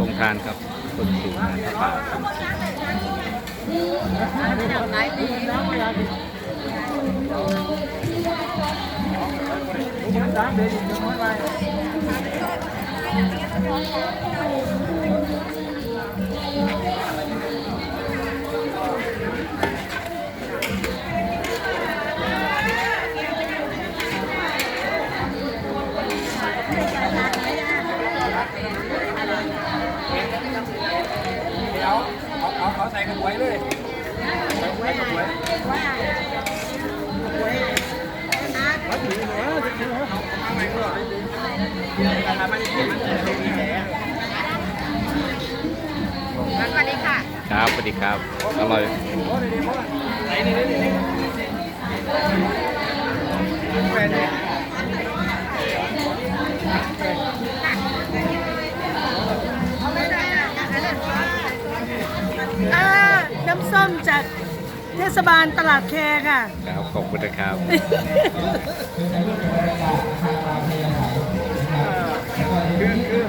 ลงทานครับคนสูงงานพระป่าครับเอา สวัสดีค่ะครับสวัสดีครับ อร่อยโอ้ยดีมากไหนนี่นี่นี่แฟนเนี่ยอ่าน้ำส้มจาก เทศบาลตลาดแคร์ค่ะ ครับขอบคุณนะครับ คือคือ